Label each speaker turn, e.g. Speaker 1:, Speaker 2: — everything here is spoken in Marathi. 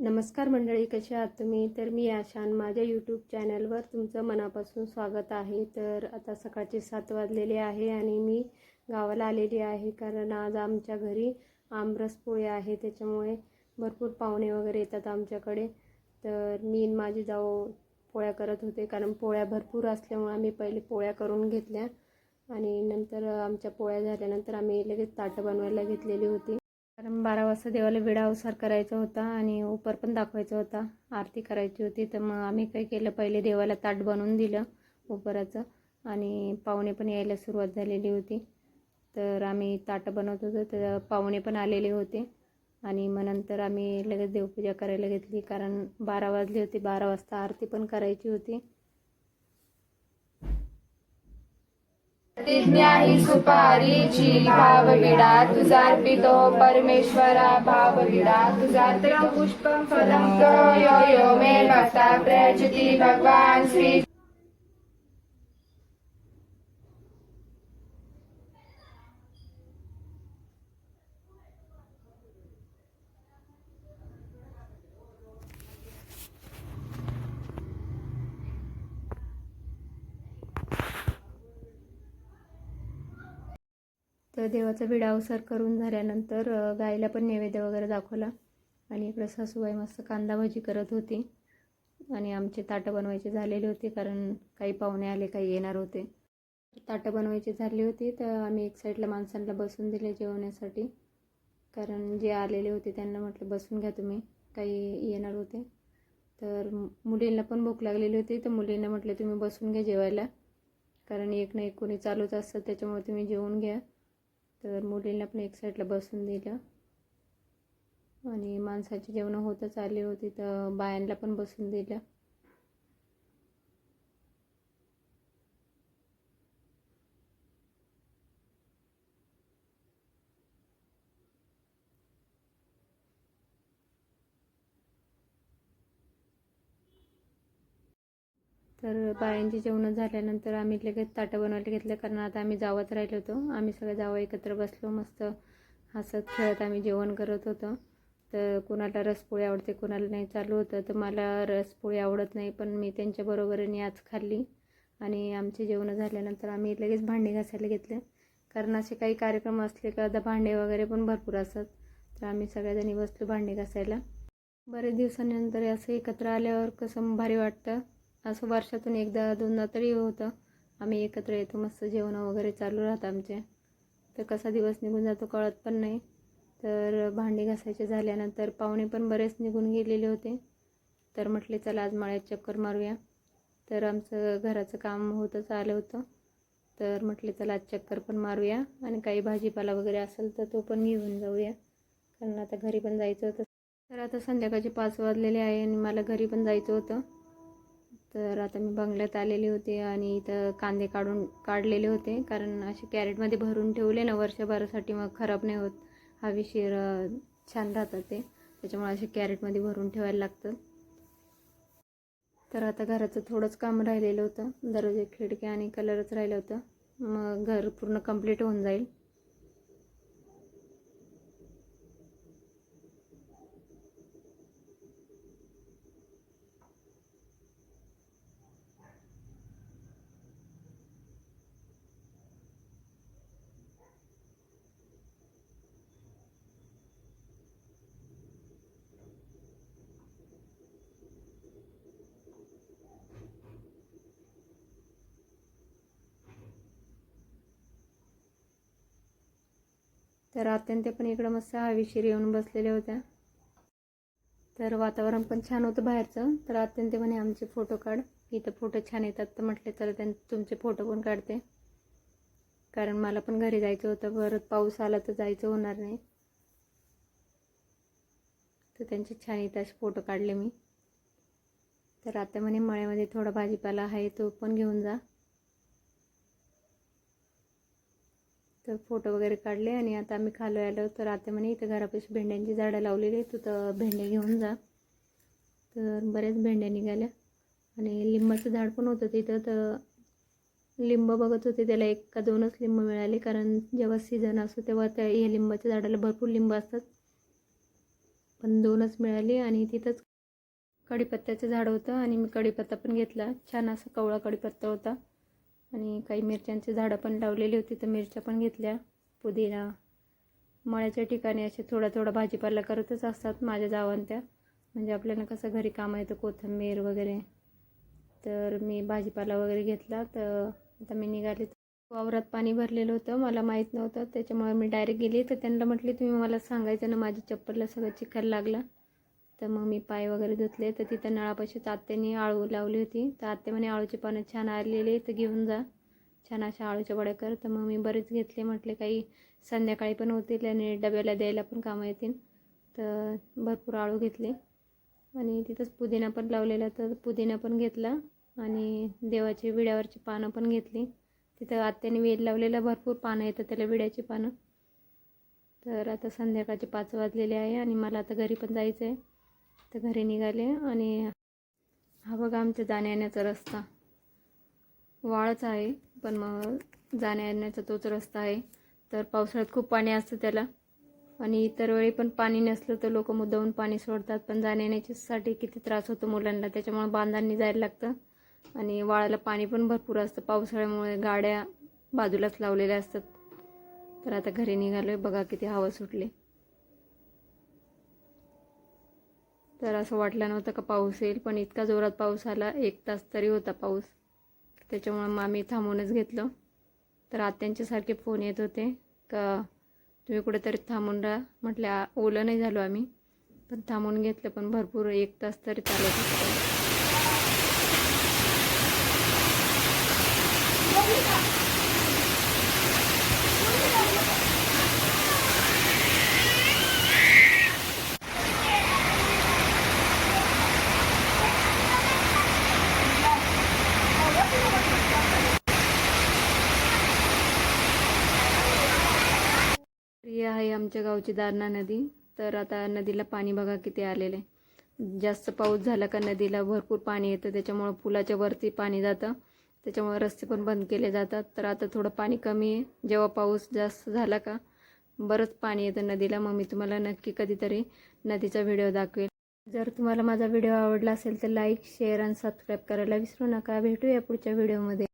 Speaker 1: नमस्कार मंडळी कसे आहात तुम्ही? तर मी आशान. माझ्या यूट्यूब चॅनलवर तुमचं मनापासून स्वागत आहे. तर आता सकाळचे सात वाजलेले आहे आणि मी गावाला आलेली आहे कारण आज आमच्या घरी आमरस पोळी आहे. त्याच्यामुळे भरपूर पाहुणे वगैरे येतात आमच्याकडे. तर मी माझी जाऊ पोळ्या करत होते कारण पोळ्या भरपूर असल्यामुळे आम्ही पहिले पोळ्या करून घेतल्या आणि नंतर आमच्या पोळ्या झाल्यानंतर आम्ही लगेच ताटं बनवायला घेतलेली होती. कारण बारा वाजता देवाला विडा अवसार करायचा होता आणि उपर पण दाखवायचा होता. आरती करायची होती. तर मग आम्ही काय केलं? पहिले देवाला ताट बनवून दिलं उपराचं आणि पाहुणे पण यायला सुरुवात झालेली होती. तर आम्ही ताटं बनवत होतो. तर पाहुणे पण आलेले होते. आणि मग नंतर आम्ही लगेच देवपूजा करायला घेतली. कारण बारा वाजले होते. बारा वाजता आरती पण करायची होती.
Speaker 2: प्रतिज्ञा ही सुपारीची भावविडा तुझा अर्पितो परमेश्वरा भावविडा तुझा पुष्पम फलम यो यो मे भक्ता प्रयचती भगवान श्री
Speaker 1: तर देवाचा विडा अवसार करून झाल्यानंतर गायला पण नैवेद्य वगैरे दाखवला. आणि इकडं सासूबाई मस्त कांदा भाजी करत होती. आणि आमचे ताटं बनवायचे झालेले होते कारण काही पाहुणे आले काही येणार होते. ताटं बनवायची झाली होती तर आम्ही एक साईडला माणसांना बसून दिले जेवण्यासाठी. कारण जे आलेले होते त्यांना म्हटलं बसून घ्या तुम्ही काही येणार होते. तर मुलींना पण भूक लागलेली होती तर मुलींना म्हटलं तुम्ही बसून घ्या जेवायला. कारण एक ना एक कोणी चालूच असतं त्याच्यामुळे तुम्ही जेवून घ्या. तर मुलींना पण एक साईडला बसून दिलं. आणि माणसाची जेवणं होतच आली होती तर बायांना पण बसून दिलं. तर बायांची जेवणं झाल्यानंतर आम्ही लगेच ताटं बनवायला घेतलं कारण आता आम्ही जावत राहिलो होतो. आम्ही सगळं जावं एकत्र बसलो मस्त हसत खेळत आम्ही जेवण करत होतो. तर कोणाला रसपोळी आवडते कोणाला नाही चालू होतं. तर मला रसपोळी आवडत नाही पण मी त्यांच्या बरोबरीने आज खाल्ली. आणि आमचे जेवणं झाल्यानंतर आम्ही लगेच भांडे घासायला घेतले. कारण असे काही कार्यक्रम असले का आता भांडे वगैरे पण भरपूर असतात. तर आम्ही सगळ्याजणी बसलो भांडे घासायला. बरेच दिवसानंतर असं एकत्र आल्यावर कसं भारी वाटतं. असं वर्षातून एकदा दोनदा तरी होतं. आम्ही एकत्र येतो मस्त जेवणं वगैरे चालू राहतं आमचे. तर कसा दिवस निघून जातो कळत पण नाही. तर भांडी घासायचे झाल्यानंतर पाहुणे पण बरेच निघून गेलेले होते. तर म्हटले चला आज माळ्यात चक्कर मारूया. तर आमचं घराचं काम होतंच आलं होतं. तर म्हटले चला आज चक्कर पण मारूया आणि काही भाजीपाला वगैरे असेल तर तो पण घेऊन जाऊया. कारण आता घरी पण जायचं होतं. तर आता संध्याकाळचे पाच वाजलेले आहे आणि मला घरी पण जायचं होतं. तर आता मी बंगल्यात आलेले होते आणि इथं कांदे काढून काढलेले होते. कारण असे कॅरेटमध्ये भरून ठेवले ना वर्षभरासाठी मग खराब नाही होत. हवेशीर छान राहतात ते. त्याच्यामुळे असे कॅरेटमध्ये भरून ठेवायला लागतं. तर आता घराचं थोडंच काम राहिलेलं होतं. दरवाजे खिडक्या आणि कलरच राहिलं होतं. मग घर पूर्ण कंप्लीट होऊन जाईल. तर अत्यंत पण इकडं मस्त हवेशीर येऊन बसलेल्या होत्या. तर वातावरण पण छान होतं बाहेरचं. तर अत्यंत म्हणे आमचे फोटो काढ. इथं फोटो छान येतात. तर म्हटले तर त्यां तुमचे फोटो पण काढते. कारण मला पण घरी जायचं होतं. परत पाऊस आला तर जायचं होणार नाही. तर त्यांचे छान इथं असे फोटो काढले मी. तर आता म्हणे मळ्यामध्ये थोडा भाजीपाला आहे तो पण घेऊन जा. तर फोटो वगैरे काढले आणि आता आम्ही खालो आलो तर आता म्हणे इथं घरापाशी भेंड्यांची झाडं लावलेली तू तर भेंडे घेऊन जा. तर बऱ्याच भेंड्या निघाल्या. आणि लिंबाचं झाड पण होतं तिथं. तर लिंब बघत होते त्याला एक का दोनच लिंब मिळाले. कारण जेव्हा सीझन असतो तेव्हा त्या या लिंबाच्या झाडाला भरपूर लिंब असतात. पण दोनच मिळाली आणि तिथंच कढीपत्त्याचं झाड होतं. आणि मी कढीपत्ता पण घेतला. छान असा कवळा कढीपत्ता होता. आणि काही मिरच्यांचे झाडं पण लावलेली होती तर मिरच्या पण घेतल्या. पुदिना मळ्याच्या ठिकाणी असे थोडा थोडा भाजीपाला करतच असतात माझ्या जावांत्या. म्हणजे आपल्याला कसं घरी कामं येतं कोथिंबीर वगैरे. तर मी भाजीपाला वगैरे घेतला तर आता मी निघाले. वावरात पाणी भरलेलं होतं मला माहीत नव्हतं. त्याच्यामुळे मी डायरेक्ट गेली तर त्यांना म्हटली तुम्ही मला सांगायचं ना माझी चप्पलला सगळं चिखल लागला. तर मग मी पाय वगैरे धुतले. तर तिथं नळापाशी तात्याने आळू लावली होती. तर आत्या म्हणे आळूची पानं छान आलेली तर घेऊन जा. छान अशा आळूच्या वड्या कर. तर मग मी बरेच घेतले. म्हटले काही संध्याकाळी पण होतील आणि डब्याला द्यायला पण कामं येतील. तर भरपूर आळू घेतले. आणि तिथंच पुदिना पण लावलेला. तर पुदिना पण घेतला. आणि देवाची विड्यावरची पानं पण घेतली. तिथं आत्याने वेल लावलेला. भरपूर पानं येतं त्याला विड्याची पानं. तर आता संध्याकाळचे पाच वाजलेले आहे आणि मला आता घरी पण जायचं आहे तर घरी निघाले आणि हा बघा आमच्या जाण्या येण्याचा रस्ता. वाळच आहे पण मग जाण्या येण्याचा तोच रस्ता आहे. तर पावसाळ्यात खूप पाणी असतं त्याला. आणि इतर वेळी पण पाणी नसलं तर लोक मुद्दाहून पाणी सोडतात. पण जाण्यायेण्याच्यासाठी किती त्रास होतो मुलांना. त्याच्यामुळे बांधांनी जायला लागतं. आणि वाळाला पाणी पण भरपूर असतं. पावसाळ्यामुळे गाड्या बाजूलाच लावलेल्या असतात. तर आता घरी निघालो आहे बघा किती हवा सुटली. तर असं वाटलं नव्हतं का पाऊस येईल पण इतका जोरात पाऊस आला एक तास तरी होता पाऊस. त्याच्यामुळं मग आम्ही थांबूनच घेतलं. तर आत्यांच्यासारखे फोन येत होते का तुम्ही कुठेतरी थांबून राहा. म्हटलं ओलं नाही झालो आम्ही. पण थांबून घेतलं पण भरपूर एक तास तरी चालत होतं पाऊस. ही आहे आमच्या गावची दारणा नदी. तर आता नदीला पाणी बघा किती आलेलं. आहे जास्त पाऊस झाला का नदीला भरपूर पाणी येतं. त्याच्यामुळं पुलाच्या वरती पाणी जातं. त्याच्यामुळे रस्ते पण बंद केले जातात. तर आता थोडं पाणी कमी आहे. जेव्हा पाऊस जास्त झाला का बरंच पाणी येतं नदीला. मग मी तुम्हाला नक्की कधीतरी नदीचा व्हिडिओ दाखवेल. जर तुम्हाला माझा व्हिडिओ आवडला असेल तर लाईक शेअर आणि सबस्क्राईब करायला विसरू नका. भेटूया पुढच्या व्हिडिओमध्ये.